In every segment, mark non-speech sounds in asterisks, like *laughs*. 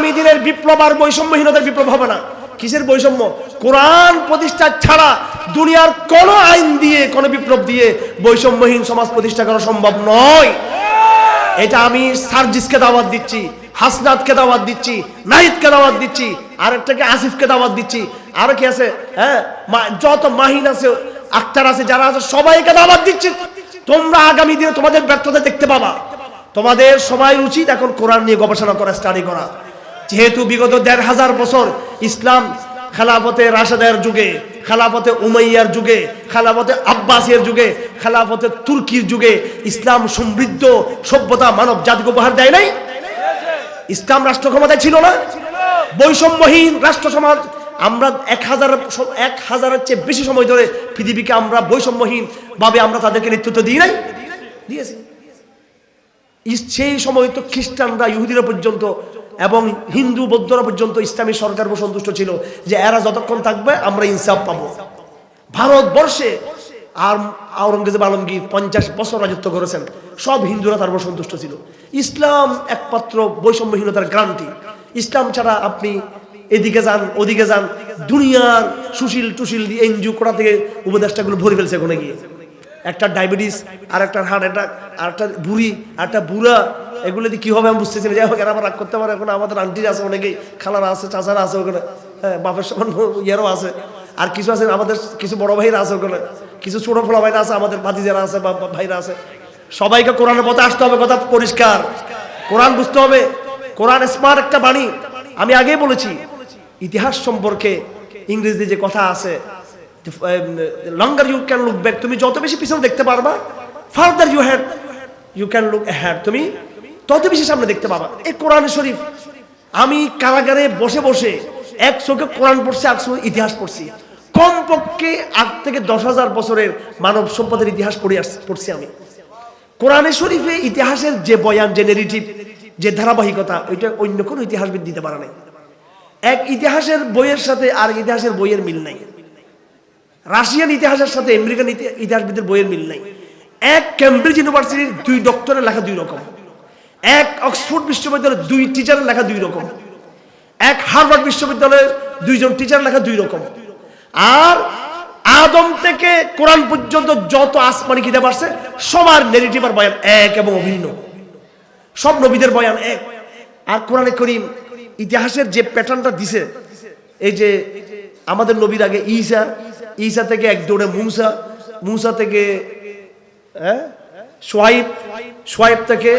আগামী দিনের বিপ্লব আর বৈষম্যহীনতার বিপ্লব হবে না। কিসের বৈষম্য? কোরআন প্রতিষ্ঠা ছাড়া দুনিয়ার কোন আইন দিয়ে, কোন বিপ্লব দিয়ে বৈষম্যহীন সমাজ প্রতিষ্ঠা করা সম্ভব নয়। এটা আমি সার্জিসকে দাওয়াত দিচ্ছি, হাসনাতকে দাওয়াত দিচ্ছি, নাহিদকে দাওয়াত দিচ্ছি আর একটাকে আসিফকে দাওয়াত দিচ্ছি। আর কি আছে? হ্যাঁ? যত মাহিন আছে, আক্তার আছে, যারা আছে, সবাইকে দাওয়াত দিচ্ছি। তোমরা আগামী দিনে তোমাদের ব্যর্থতা দেখতে পাবা। তোমাদের সবাই উচিত এখন কোরআন নিয়ে গবেষণা করা স্টাডি করা। যেহেতু বিগত দেড় হাজার বছর ইসলাম খেলাফতে রাশেদের যুগে, খেলাফতে উমাইয়ার যুগে, খেলাফতে আব্বাসের যুগে, খেলাফতে তুর্কির যুগে ইসলাম সমৃদ্ধ, সভ্যতা মানব জাতিকে উপহার দেয় নাই? ইসলাম রাষ্ট্র ক্ষমতায় ছিল না? বৈষম্যহীন রাষ্ট্র সমাজ, আমরা এক হাজার এক হাজারের চেয়ে বেশি সময় ধরে পৃথিবীকে আমরা বৈষম্যহীন ভাবে আমরা তাদেরকে নেতৃত্ব দিই নাই? দিয়েছি। সেই সময় তো খ্রিস্টানরা, ইহুদিরা পর্যন্ত এবং হিন্দু, বৌদ্ধরা পর্যন্ত ইসলামী সরকার সন্তুষ্ট ছিল যে এরা যতক্ষণ থাকবে আমরা ইনসাফ পাবো। ভারতবর্ষে আর আওরঙ্গজেব আলমগীর পঞ্চাশ বছর রাজত্ব করেছেন, সব হিন্দুরা তার উপর সন্তুষ্ট ছিল। ইসলাম একমাত্র বৈষম্যহীনতার গ্রান্টি ইসলাম ছাড়া আপনি এদিকে যান, ওদিকে যান, দুনিয়ার সুশীল টুশিল এনজিও কোটা থেকে উপদেষ্টাগুলো ভরে ফেলছে ওখানে গিয়ে। একটা ডায়াবেটিস আর একটা হার্ট অ্যাটাক আর একটা বুড়ি আর একটা বুড়া এগুলো দিয়ে কি হবে আমি বুঝতেছি না। যাই হোক, এরা রাগ করতে পারে। এখন আমাদের আন্টির আছে, অনেকেই খালারা আছে, চাচারা আছে ওখানে। হ্যাঁ বাপের সমান ইয়েরও আছে। আর কিছু আছে, আমাদের কিছু বড় ভাইরা আছে ওখানে। কিছু ছোট ফোলা ভাইরা আছে, আমাদের ভাতিজারা আছে, বা ভাইরা আছে। সবাইকে কোরআনের পথে আসতে হবে, কথা পরিষ্কার। কোরআন বুঝতে হবে। কোরআন স্মার্ট একটা বাণী। আমি আগেই বলেছি, ইতিহাস সম্পর্কে ইংরেজিতে যে কথা আছে longer you can look back তুমি যত বেশি পিছনে দেখতে পারবা farther you had you can look had তুমি তত বেশি সামনে দেখতে পাবা। এই কোরআন শরীফ। আমি কারাগারে বসে বসে এক চোখে কোরআন পড়ছি, এক চোখে ইতিহাস পড়ছি। কমপক্ষে আট থেকে দশ হাজার বছরের মানব সম্পদের ইতিহাস পড়ে পড়ছি আমি। কোরআনে শরীফে ইতিহাসের যে বয়ান, যে নেগেটিভ যে ধারাবাহিকতা, ওইটা অন্য কোনো ইতিহাসবিদ দিতে পারে নাই। এক ইতিহাসের বইয়ের সাথে আর ইতিহাসের বইয়ের মিল নাই। রাশিয়ান ইতিহাসের সাথে আমেরিকান ইতিহাসবিদের বইয়ের মিল নাই। এক ক্যামব্রিজ ইউনিভার্সিটির দুই ডক্টরের লেখা দুই রকম। এক অক্সফোর্ড বিশ্ববিদ্যালয়ের দুই টিচারের লেখা দুই রকম। এক হার্ভার্ড বিশ্ববিদ্যালয়ের দুইজন টিচার লেখা দুই রকম। আর আদম থেকে কোরআন পর্যন্ত যত আসমানি কিতাব আসছে, সবার নেগেটিভ আর বয়ান এক এবং অভিন্ন। সব নবীদের বয়ান এক। আর কোরআনে করিম ইতিহাসের যে প্যাটার্নটা দিছে, এই যে আমাদের নবীর আগে ঈসা ঈসা থেকে এক দৌড়ে মুসা মুসা থেকে হ্যাঁ সোয়াইব সোয়াইব থেকে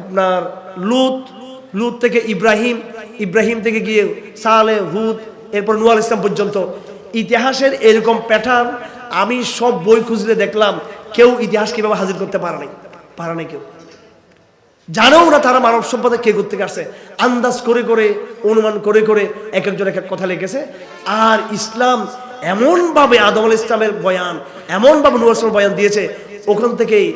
আপনার লুত লুত থেকে ইব্রাহিম ইব্রাহিম থেকে গিয়ে সালে হুদ এরপর নুয়াল ইসলাম পর্যন্ত। ইতিহাসের এরকম প্যাটার্ন আমি সব বই খুঁজলে দেখলাম, কেউ ইতিহাস কীভাবে হাজির করতে পারে নাই পারে নাই কেউ। জানেও না তারা মানব সম্পদে কে করতে আসছে। আন্দাজ করে করে, অনুমান করে করে এক একজন এক এক কথা লিখেছে। আর ইসলাম এমনভাবে আদম আল ইসলামের বয়ান, এমনভাবে নুয়ার বয়ান দিয়েছে, ওখান থেকেই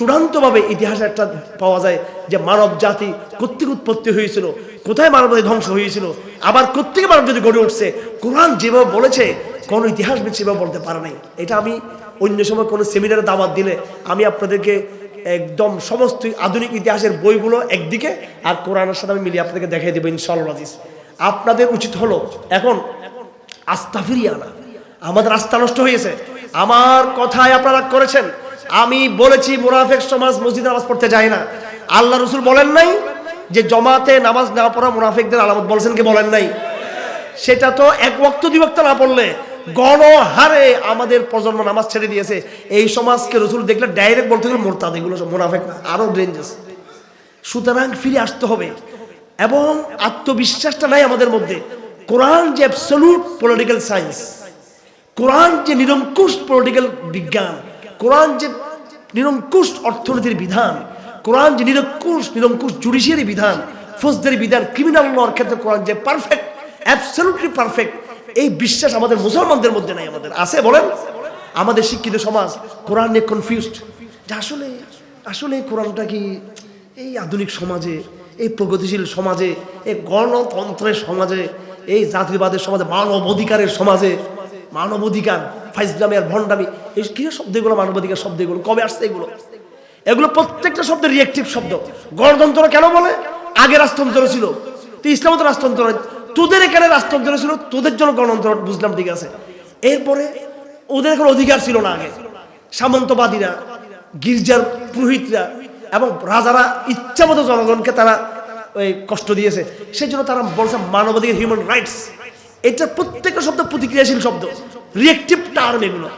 চূড়ান্তভাবে ইতিহাসে একটা পাওয়া যায় যে মানব জাতি কর্তৃক উৎপত্তি হয়েছিল, কোথায় মানব জাতি ধ্বংস হয়েছিল, আবার কোথেকে মানব জাতি গড়ে উঠছে, কোরআন যেভাবে বলেছে, কোনো ইতিহাসবিদ সেভাবে বলতে পারে নাই। এটা আমি অন্য সময় কোনো সেমিনারে দাওয়াত দিলে আমি আপনাদেরকে একদম সমস্ত আধুনিক ইতিহাসের বইগুলো একদিকে আর কোরআনের সাথে আমি মিলিয়ে আপনাদেরকে দেখাই দেবো ইনশাল্লাহ আপনাদের উচিত হলো, এখন আস্থা ফিরিয়ে আনা আমাদের আস্থা নষ্ট হয়েছে আমার কথায় আপনারা করেছেন আমি বলেছি মুনাফেক সমাজ মসজিদে নামাজ পড়তে যায় না। আল্লাহ রসুল বলেন নাই যে জমাতে নামাজ না পড়া মুনাফেকদের আলামত। বলছেন কি বলেন নাই? সেটা তো এক ওয়াক্ত বিভক্ত না পড়লে গণহারে আমাদের প্রজন্ম নামাজ ছেড়ে দিয়েছে। এই সমাজকে রসুল দেখলে ডাইরেক্ট বলতে গেলে মোরতাদ, এগুলো মোনাফেক না আরও ডেঞ্জাস সুতরাং ফিরে আসতে হবে। এবং আত্মবিশ্বাসটা নাই আমাদের মধ্যে। কোরআন যে অ্যাবসলুট পলিটিক্যাল সায়েন্স কোরআন যে নিরঙ্কুশ পলিটিক্যাল বিজ্ঞান কোরআন যে নিরঙ্কুশ অর্থনীতির বিধান, কোরআন যে নিরঙ্কুশ নিরঙ্কুশ জুডিশিয়ারি বিধান, ফৌজদারি বিধান ক্রিমিনাল লর ক্ষেত্রে কোরআন যে পারফেক্ট অ্যাবসলুটলি পারফেক্ট এই বিশ্বাস আমাদের মুসলমানদের মধ্যে নাই আমাদের। আছে বলেন? আমাদের শিক্ষিত সমাজ কোরআন নিয়ে কনফিউজড যে আসলে আসলে কোরআনটা কি এই আধুনিক সমাজে, এই প্রগতিশীল সমাজে, এই গণতন্ত্রের সমাজে, এই জাতিবাদের সমাজে মানব অধিকারের সমাজে মানব অধিকার ফাইজলামি ভণ্ডামি। এই কি শব্দ এগুলো মানব অধিকার শব্দ এগুলো কবে আসছে এগুলো? এগুলো প্রত্যেকটা শব্দ রিয়েক্টিভ শব্দ। গণতন্ত্র কেন বলে? আগে রাজতন্ত্র ছিল। তো ইসলাম তো রাষ্ট্রতন্ত্র নয়। তোদের এখানে রাষ্ট্রতন্ত্র ছিল, তোদের জন্য গণতন্ত্র, বুঝলাম ঠিক আছে। এরপরে ওদের এখন অধিকার ছিল না আগে। সামন্তবাদীরা, গির্জার পুরোহিতরা এবং রাজারা ইচ্ছামতো জনগণকে তারা ওই কষ্ট দিয়েছে। সেই জন্য তারা বলছে মানবাধিকার হিউম্যান রাইটস এটা প্রত্যেকটা শব্দ প্রতিক্রিয়াশীল শব্দ। রিয়েক্টিভ টার্ম এগুলো।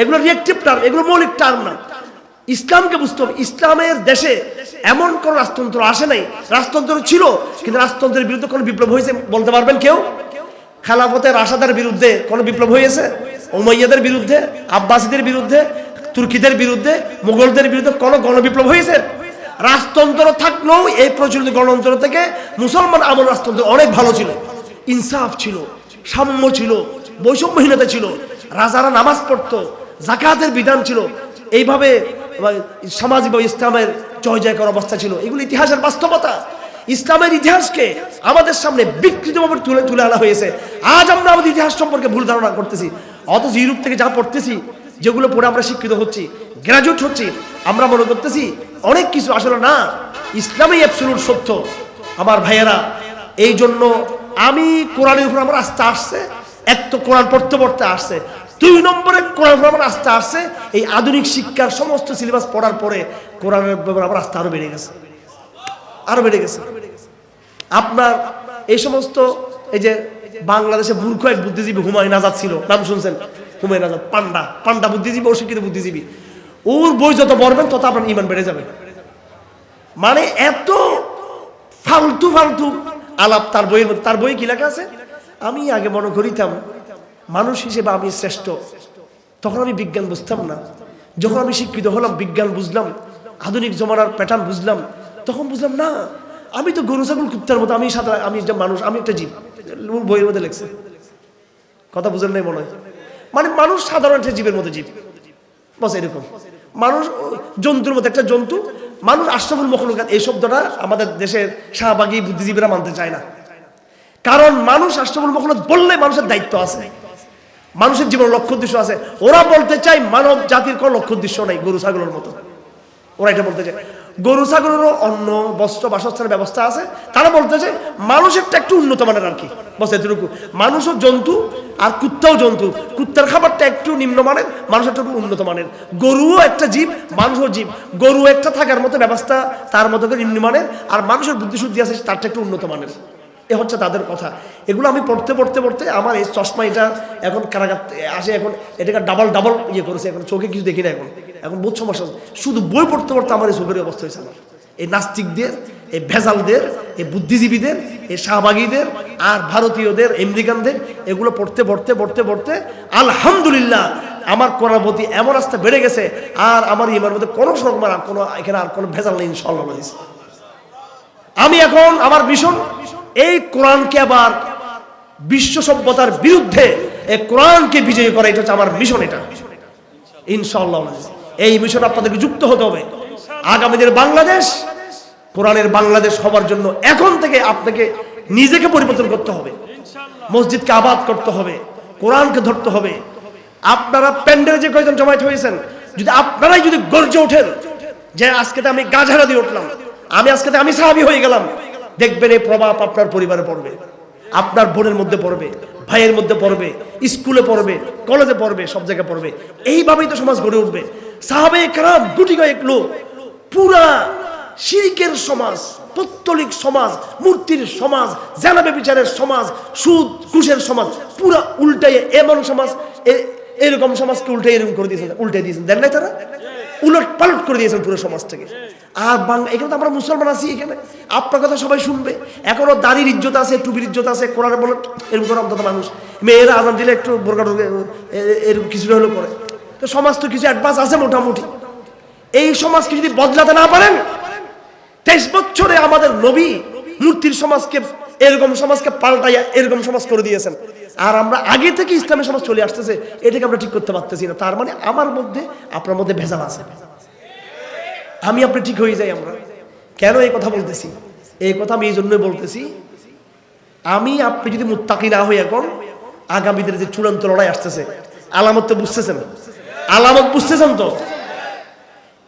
এগুলো রিয়েক্টিভ টার্ম এগুলো মৌলিক টার্ম না। ইসলামকে বুঝতে হবে। ইসলামের দেশে এমন কোন রাজতন্ত্র আসে নাই। রাজতন্ত্র ছিল, কিন্তু রাজতন্ত্রের বিরুদ্ধে কোনো বিপ্লব হয়েছে বলতে পারবেন কেউ? খেলাফতের রাশাদের বিরুদ্ধে কোনো বিপ্লব হয়েছে? ওমাইয়াদের বিরুদ্ধে, আব্বাসীদের বিরুদ্ধে, তুর্কিদের বিরুদ্ধে মুঘলদের বিরুদ্ধে কোনো গণবিপ্লব হয়েছে? রাজতন্ত্র থাকলেও এই প্রচলিত গণতন্ত্র থেকে মুসলমান আমল রাজতন্ত্র অনেক ভালো ছিল। ইনসাফ ছিল, সাম্য ছিল, বৈষম্যহীনতা ছিল, রাজারা নামাজ পড়তো জাকাতের বিধান ছিল, এইভাবে সামাজিক বা ইসলামের জয় জয়কর অবস্থা ছিল। এগুলো ইতিহাসের বাস্তবতা। ইসলামের ইতিহাসকে আমাদের সামনে বিকৃতভাবে তুলে তুলে আনা হয়েছে। আজ আমরা আমাদের ইতিহাস সম্পর্কে ভুল ধারণা করতেছি। অথচ ইউরোপ থেকে যা পড়তেছি, যেগুলো পড়ে আমরা শিক্ষিত হচ্ছি গ্রাজুয়েট হচ্ছি, আমরা মনে করতেছি অনেক কিছু আসলে না। ইসলামই অ্যাবসলুট সত্য। আমার ভাইয়েরা এই জন্য আমি কোরআনের উপর আমার আস্থা আসছে, এক তো কোরআন পড়তে পড়তে আসছে, দুই নম্বরে কোরআন উপর আমার আস্থা আসছে, এই আধুনিক শিক্ষার সমস্ত সিলেবাস পড়ার পরে কোরআনের ব্যাপারে আমার আস্থা আরও বেড়ে গেছে, আরও বেড়ে গেছে। আপনার এই সমস্ত, এই যে বাংলাদেশে মূর্খ এক বুদ্ধিজীবী হুমায়ুন আজাদ ছিল, নাম শুনছেন? হুমায়ুন আজাদ, পান্ডা পান্ডা বুদ্ধিজীবী, অশিক্ষিত বুদ্ধিজীবী। ওর বই যত পড়বেন তত আপনার ইমান বেড়ে যাবে। মানে এত ফালতু ফালতু আলাপ, তার বইয়ের মধ্যে, তার বই কি লেখা আছে? আমি আগে মনে করিতাম, মানুষ হিসেবে আমি শ্রেষ্ঠ। তখন আমি বিজ্ঞান বুঝতাম না। যখন আমি শিক্ষিত হলাম, বিজ্ঞান বুঝলাম, আধুনিক জমানার প্যাটার্ন বুঝলাম, তখন বুঝলাম, না, আমি তো গরু, ছাগল, কুত্তার মতো, আমি সাদা আমি একটা মানুষ, আমি একটা জীব। বইয়ের মধ্যে লেখছে। কথা বুঝেন নাই মনে হয়? মানে মানুষ সাধারণ একটা জীবের মতো জীব। বস এরকম। মানুষ জন্তুর মতো, একটা জন্তু মানুষ আশরাফুল মখলুকাত এই শব্দটা আমাদের দেশের শাহবাগী বুদ্ধিজীবীরা মানতে চায় না। কারণ মানুষ আশরাফুল মখলুক বললে মানুষের দায়িত্ব আছে। মানুষের জীবনের লক্ষ্য উদ্দেশ্য আছে। ওরা বলতে চায় মানব জাতির কোনো লক্ষ্য উদ্দেশ্য নাই, গরু, ছাগলের মতো। ওরা এটা বলতে চায় গরু, ছাগলেরও অন্য বস্ত্র, বাসস্থানের ব্যবস্থা আছে। তারা বলতে চায় মানুষেরটা একটু উন্নত মানের আর কি। বস, এতটুকু। মানুষও জন্তু আর কুত্তাও জন্তু। কুত্তার খাবারটা একটু নিম্নমানের মানুষের একটু উন্নত মানের। গরুও একটা জীব, মানুষও জীব। গরু একটা থাকার মতো ব্যবস্থা তার মতো নিম্নমানের আর মানুষের বুদ্ধিশুদ্ধি আছে, তারটা একটু উন্নত মানের। এ হচ্ছে তাদের কথা। এগুলো আমি পড়তে পড়তে পড়তে আমার এই চশমা এটা এখন কারাগার আসে এখন, এটাকে ডাবল ডাবল ইয়ে করেছে, এখন চোখে কিছু দেখি না এখন। এখন বহুত সমস্যা শুধু বই পড়তে পড়তে আমার এই চোখের অবস্থা হয়েছে আমার। এই নাস্তিকদের, এই ভেজালদের, এই বুদ্ধিজীবীদের, এই শাহবাগীদের, আর ভারতীয়দের, আমেরিকানদের, এগুলো পড়তে পড়তে পড়তে পড়তে আলহামদুলিল্লাহ আমার কোরআন প্রতি এমন আস্থা বেড়ে গেছে, আর আমার ইমার মধ্যে কোনো রকম আর কোনো, এখানে আর কোনো ভেজাল নেই ইনশাল্লাহ আমি এখন আমার মিশন এই কোরআনকে আবার বিশ্ব সভ্যতার বিরুদ্ধে এই কোরআনকে বিজয়ী করা, এটা হচ্ছে আমার মিশন এটা। ইনশাআল্লাহ এই মিশন আপনাদেরকে যুক্ত হতে হবে। আগামী দিনের বাংলাদেশ, কোরআনের বাংলাদেশ হবার জন্য এখন থেকে আপনাকে নিজেকে পরিবর্তন করতে হবে। মসজিদকে আবাদ করতে হবে, কোরআনকে ধরতে হবে। আপনারা প্যান্ডেলে যে কয়েকজন জমায়েত হয়েছেন, যদি আপনারাই যদি গর্জে ওঠেন যে আজকে আমি গাঝারা দিয়ে উঠলাম, আমি আজকে আমি সাহাবি হয়ে গেলাম, দেখবেন এই প্রভাব আপনার পরিবারে পড়বে, আপনার বোনের মধ্যে পড়বে, ভাইয়ের মধ্যে পড়বে, স্কুলে পড়বে, কলেজে পড়বে, সব জায়গায় পড়বে। এইভাবেই তো সমাজ গড়ে উঠবে। সাহাবে গুটি কয়েক লোক, পুরা শিরিকের সমাজ, পত্তলিক সমাজ, মূর্তির সমাজ, জানাবে বিচারের সমাজ, সুদ, ঘুষের সমাজ, পুরা এমন সমাজ এরকম সমাজকে উল্টে এরকম করে দিয়েছেন উল্টে দিয়েছেন। দেন নাই তারা? উলট পালট করে দিয়েছেন পুরো সমাজ থেকে আর বাংলা এখানে তো আমরা মুসলমান আছি এখানে। আপনার কথা সবাই শুনবে। এখনও দাড়ির ইজ্জত আছে, টুপির ইজ্জত আছে, কোরআনে বলে এরকম করে অন্তত মানুষ। মেয়েরা আজান দিলে একটু বোরকা এরকম কিছু হলেও করে। তো সমাজ তো কিছু অ্যাডভান্স আছে মোটামুটি। এই সমাজকে যদি বদলাতে না পারেন, তেইশ বছরে আমাদের নবী মূর্তির সমাজকে, এরকম সমাজকে পাল্টাইয়া এরকম সমাজ করে দিয়েছেন। আর আমরা আগে থেকে ইসলামের সমাজ চলে আসতেছে, এটাকে আমরা ঠিক করতে পারতেছি না। তার মানে আমার মধ্যে, আপনার মধ্যে ভেজাল আছে। আমি আপনি ঠিক হয়ে যাই আমরা। কেন এই কথা বলতেছি? এই কথা আমি এই জন্যই বলতেছি, আমি আপনি যদি মুত্তাকি না হই এখন, আগামীদের যে চূড়ান্ত লড়াই আসতেছে, আলামত তো বুঝতেছেন। আলামত বুঝতেছেন তো?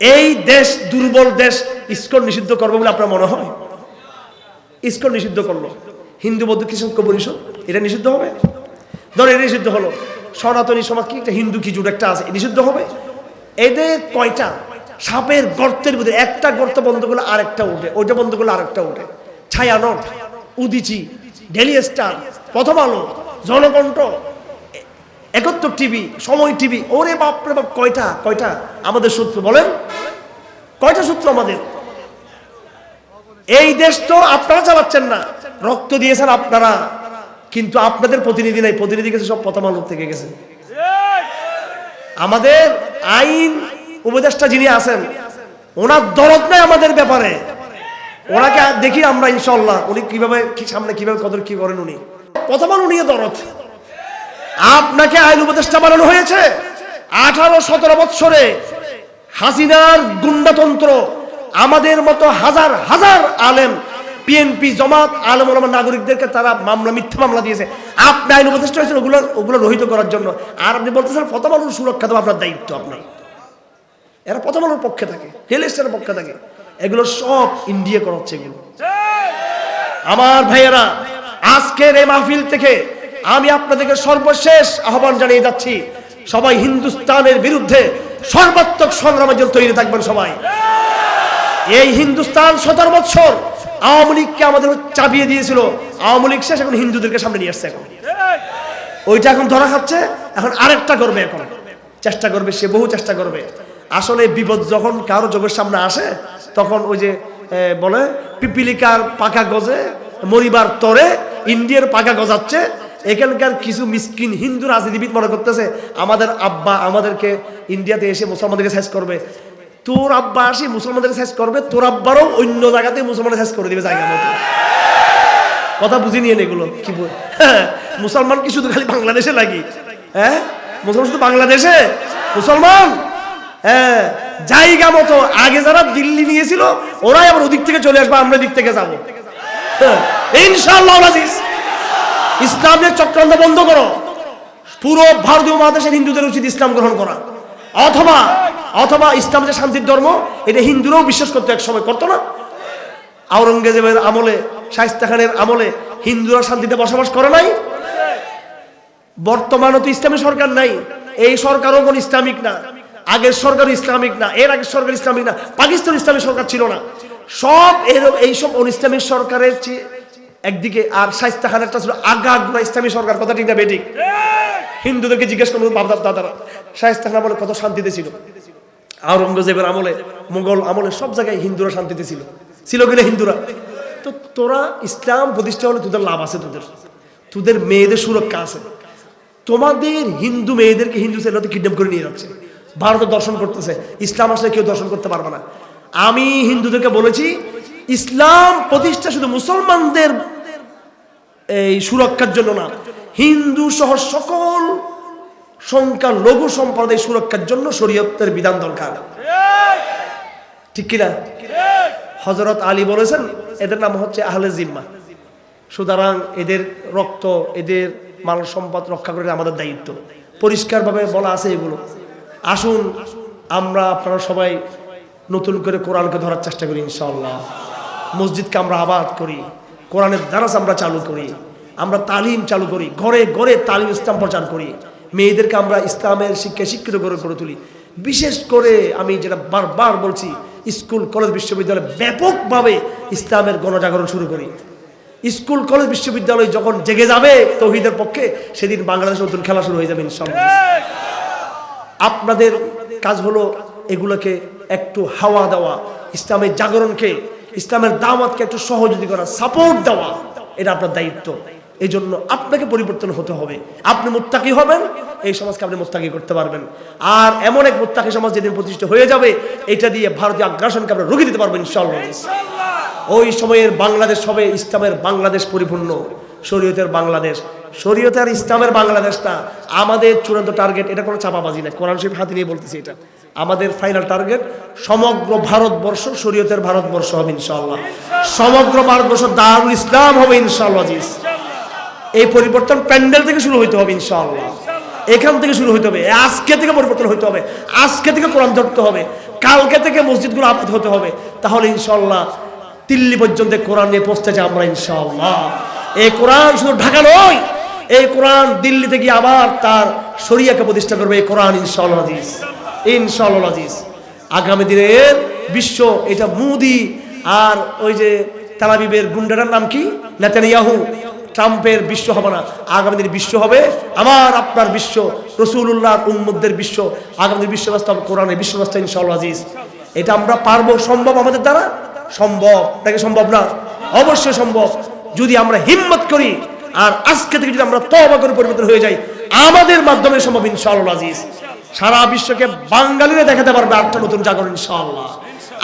এই দেশ দুর্বল দেশ, ইস্কন নিষিদ্ধ করবে বলে আপনার মনে হয়? ইস্কন নিষিদ্ধ করল। হিন্দু বৌদ্ধ খ্রিস্টান পরিষদ এটা নিষিদ্ধ হবে? ধর এটা নিষিদ্ধ হলো। সনাতনী সমাজ কি একটা হিন্দু জুট একটা আছে নিষিদ্ধ হবে? এদের কয়টা? সাপের গর্তের ভিতরে একটা গর্ত বন্ধ করলে আরেকটা উঠে, ওইটা বন্ধ করলে আরেকটা উঠে। Chhayanaut, Udichi, Daily Star, Prothom Alo, Janakantha Ekattor TV, Somoy TV, ওরে বাপরে বাপ, কয়টা কয়টা? আমাদের সূত্র বলেন। কয়টা সূত্র আমাদের? এই দেশ তো আপনারা চালাচ্ছেন না। রক্ত দিয়েছেন আপনারা। কিন্তু আপনাদের প্রতিনিধি নাই। প্রতিনিধি গেছে সব আলোর থেকে গেছে। আমাদের আইন উপদেষ্টা যিনি আছেন, ওনার দরদ নাই আমাদের ব্যাপারে। ওনাকে দেখি আমরা ইনশাল্লাহ উনি কীভাবে সামনে কীভাবে কদর কি করেন উনি। প্রথম আলো নিয়ে দরদ। আপনাকে আইন উপদেষ্টা বানানো হয়েছে। আঠারো, সতেরো বৎসরে হাসিনার গুন্ডাতন্ত্র, আমাদের মতো হাজার হাজার আলেম বিএনপি জমাত, আলেম ওলামা নাগরিকদেরকে তারা মামলা, মিথ্যা মামলা দিয়েছে। আপনি আইন উপদেষ্টা হয়েছেন, ওগুলো ওগুলো রহিত করার জন্য। আর আপনি বলতেছেন প্রথম আলোর সুরক্ষা দেওয়া আপনার দায়িত্ব, আপনার। এরা প্রথম আলোর পক্ষে থাকে হেলেস্টারের পক্ষে থাকে। এগুলো সব ইন্ডিয়া করাচ্ছে এগুলো। আমার ভাইয়েরা, আজকের এই মাহফিল থেকে আমি আপনাদেরকে সর্বশেষ আহ্বান জানিয়ে যাচ্ছি, সবাই হিন্দুস্তানের বিরুদ্ধে সর্বাত্মক সংগ্রামের জন্য তৈরি থাকবেন সবাই। এই হিন্দুস্তান সতেরো বৎসর আওয়ামী লীগকে আমাদের চাপিয়ে দিয়েছিল। আওয়ামী লীগ শেষ এখন হিন্দুদেরকে সামনে নিয়ে আসছে এখন। ওইটা এখন ধরা খাচ্ছে, এখন আরেকটা করবে এখন। চেষ্টা করবে, সে বহু চেষ্টা করবে। আসলে বিপদ যখন কারও চোখের সামনে আসে, তখন ওই যে বলে, পিপিলিকার পাকা গজে মরিবার তরে ইন্ডিয়ার পাকা গজাচ্ছে এখানকার কিছু মিসকিন হিন্দু রাজনীতিবিদ মনে করতেছে আমাদের আব্বা আমাদেরকে ইন্ডিয়াতে এসে মুসলমানদেরকে সাইজ করবে। তোর আব্বা আসি মুসলমানদেরকে সাইজ করবে তোর আব্বারও অন্য জায়গাতে মুসলমানের সাইজ করে দিবে জায়গা মতো। কথা বুঝি নিয়ে এগুলো কি বল? *laughs* মুসলমান কি শুধু খালি বাংলাদেশে লাগি হ্যাঁ? মুসলমান শুধু বাংলাদেশে? মুসলমান? হ্যাঁ জায়গা মতো। আগে যারা দিল্লি নিয়েছিল ওরাই আবার ওদিক থেকে চলে আসবে আমরা দিক থেকে যাব। হ্যাঁ, ইনশাআল্লাহ আজিজ। ইসলামের চক্রান্ত বন্ধ করো। পুরো ভারতীয় মহাদেশের হিন্দুদের উচিত ইসলাম গ্রহণ করা। অথবা অথবা ইসলাম যে শান্তির ধর্ম, এটা হিন্দুরাও বিশ্বাস করতো এক সময় করতো না। আওরঙ্গজেবের আমলে শাইস্তা খানের আমলে হিন্দুরা শান্তিতে বসবাস করে নাই। বর্তমানে তো ইসলামী সরকার নাই। এই সরকারও কোন ইসলামিক না। আগের সরকার ইসলামিক না। এর আগের সরকার ইসলামিক না। পাকিস্তান ইসলামী সরকার ছিল না। সব এর এইসব অনিসলামিক সরকারের চেয়ে একদিকে আর শাইস্তা খানেরটা ছিল আগা ইসলামী সরকার, কথা ঠিক না বেঠিক হিন্দুদেরকে জিজ্ঞেস করুন বাপদার দাদারা। শাইস্তা খান আমলে কত শান্তিতে ছিল? আওরঙ্গজেবের আমলে মুঘল আমলে সব জায়গায় হিন্দুরা শান্তিতে ছিল। ছিল কিনা হিন্দুরা? তো তোরা ইসলাম প্রতিষ্ঠা হলে তোদের লাভ আছে তোদের। তোদের মেয়েদের সুরক্ষা আছে। তোমাদের হিন্দু মেয়েদেরকে হিন্দু ছেলেরা কিডন্যাপ করে নিয়ে যাচ্ছে। ভারতে দর্শন করতেছে। ইসলাম আসলে কেউ দর্শন করতে পারবে না। আমি হিন্দুদেরকে বলেছি ইসলাম প্রতিষ্ঠা শুধু মুসলমানদের, এই সুরক্ষার জন্য না, হিন্দু সহ সকল সংখ্যা লঘু সম্প্রদায় সুরক্ষার জন্য শরীয়তের বিধান দরকার। ঠিক কিনা? হজরত আলী বলেছেন, এদের নাম হচ্ছে আহলে জিম্মা। সুতরাং এদের রক্ত, এদের মানব সম্পদ রক্ষা করে আমাদের দায়িত্ব। পরিষ্কারভাবে বলা আছে এগুলো। আসুন, আমরা আপনারা সবাই নতুন করে কোরআনকে ধরার চেষ্টা করি, ইনশাআল্লাহ। মসজিদকে আমরা আবাদ করি, কোরআনের দ্বারাস আমরা চালু করি, আমরা তালিম চালু করি, ঘরে ঘরে তালিম ইসলাম প্রচার করি, মেয়েদেরকে আমরা ইসলামের শিক্ষায় শিক্ষিত করে করে তুলি। বিশেষ করে আমি যেটা বারবার বলছি, স্কুল, কলেজ, বিশ্ববিদ্যালয়ে ব্যাপকভাবে ইসলামের গণজাগরণ শুরু করি। স্কুল, কলেজ, বিশ্ববিদ্যালয় যখন জেগে যাবে তৌহিদের পক্ষে, সেদিন বাংলাদেশ নতুন খেলা শুরু হয়ে যাবে আপনাদের কাজ হলো এগুলোকে একটু হাওয়া দেওয়া, ইসলামের জাগরণকে ইসলামের দাওয়াতকে একটু সহযোগী করা সাপোর্ট দেওয়া এটা আপনার দায়িত্ব। এই জন্য আপনাকে পরিবর্তন হতে হবে। আপনি মুত্তাকি হবেন এই সমাজকে আপনি মুত্তাকি করতে পারবেন। আর এমন এক মুত্তাকি সমাজ যেদিন প্রতিষ্ঠিত হয়ে যাবে এটা দিয়ে ভারতীয় আগ্রাসনকে আমরা রুখে দিতে পারবেন ইনশাআল্লাহ। ওই সময়ের বাংলাদেশ হবে ইসলামের বাংলাদেশ পরিপূর্ণ। শরীয়তের বাংলাদেশ। শরীয়তের ইসলামের বাংলাদেশটা আমাদের চূড়ান্ত টার্গেট এটা কোনো চাপাবাজি না কোরআন শরীফ হাতে নিয়ে বলতেছি এটা। আমাদের ফাইনাল টার্গেট সমগ্র ভারতবর্ষ, শরীয়তের ভারতবর্ষ হবে ইনশাল্লাহ সমগ্র ভারতবর্ষ দারুল ইসলাম হবে ইনশাআল্লাহ আজিজ। এই পরিবর্তন প্যান্ডেল থেকে শুরু হইতে হবে ইনশাল্লাহ এখান থেকে শুরু হইতে হবে, আজকে থেকে পরিবর্তন হইতে হবে, আজকে থেকে কোরআন ধরতে হবে, কালকে থেকে মসজিদগুলো আবাদ হতে হবে, তাহলে ইনশাল্লাহ দিল্লি পর্যন্ত কোরআন নিয়ে পৌঁছতেছে আমরা ইনশাল্লাহ এই কোরআন শুধু ঢাকা নয়, এই কোরআন দিল্লি থেকে আবার তার শরিয়াকে প্রতিষ্ঠা করবে এই কোরআন ইনশাআল্লাহ আজিজ ইনশাআল্লাহ আজিজ। আগামী দিনের বিশ্ব এটা মুদি আর ওই যে তালাবিবের গুন্ডাটার নাম কি? নেতানিয়াহু। ট্রাম্পের বিশ্ব হবে না। আগামী দিনে বিশ্ব হবে। আমার, আপনার বিশ্ব রসুল্লাহ উম্মদের বিশ্ব। আগামী দিনে বিশ্ব ব্যবস্থা কোরআনের বিশ্ব ব্যবস্থা আজিজ। এটা আমরা পারব। সম্ভব আমাদের দ্বারা? সম্ভব। নাকি সম্ভব না? অবশ্যই সম্ভব। যদি আমরা হিম্মত করি আর আজকে থেকে যদি আমরা তবা পরিবর্তন হয়ে যাই, আমাদের মাধ্যমে সম্ভব ইনশাআল্লাহ আজিজ। সারা বিশ্বকে বাঙালিরা দেখাতে পারবে আটটা নতুন জাগরণ, ইনশাআল্লাহ।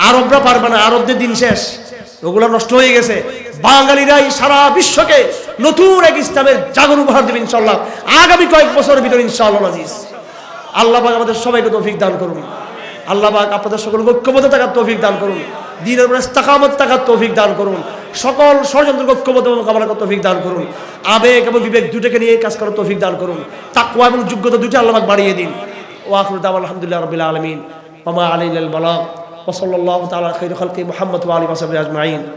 আরবরা পারবে না, আরবদের দিন শেষ। ওগুলো নষ্ট হয়ে গেছে। বাঙালিরাই সারা বিশ্বকে নতুন এক ইসলামের জাগরণ উপহার দেবে, ইনশাআল্লাহ। আগামী কয়েক বছরের ভিতরে, ইনশাআল্লাহ, আজিজ। আল্লাহ পাক আমাদের সবাইকে তৌফিক দান করুন। আল্লাহ পাক আপনাদের সকল ঐক্যবদ্ধ থাকার তৌফিক দান করুন। দিনের উপরে ইস্তাকামত থাকার তৌফিক দান করুন। সকল ষড়যন্ত্র ঐক্যবদ্ধ মোকাবেলা করার তৌফিক দান করুন। আবেগ এবং বিবেক দুটোকে নিয়ে কাজ করার তৌফিক দান করুন। তাকওয়া এবং যোগ্যতা দুটো আল্লাহ পাক বাড়িয়ে দিন। وآخر دعوانا الحمد لله رب العالمين وما علينا البلاغ وصلى الله تعالى على خير خلقه محمد وعلى وصحبه أجمعين.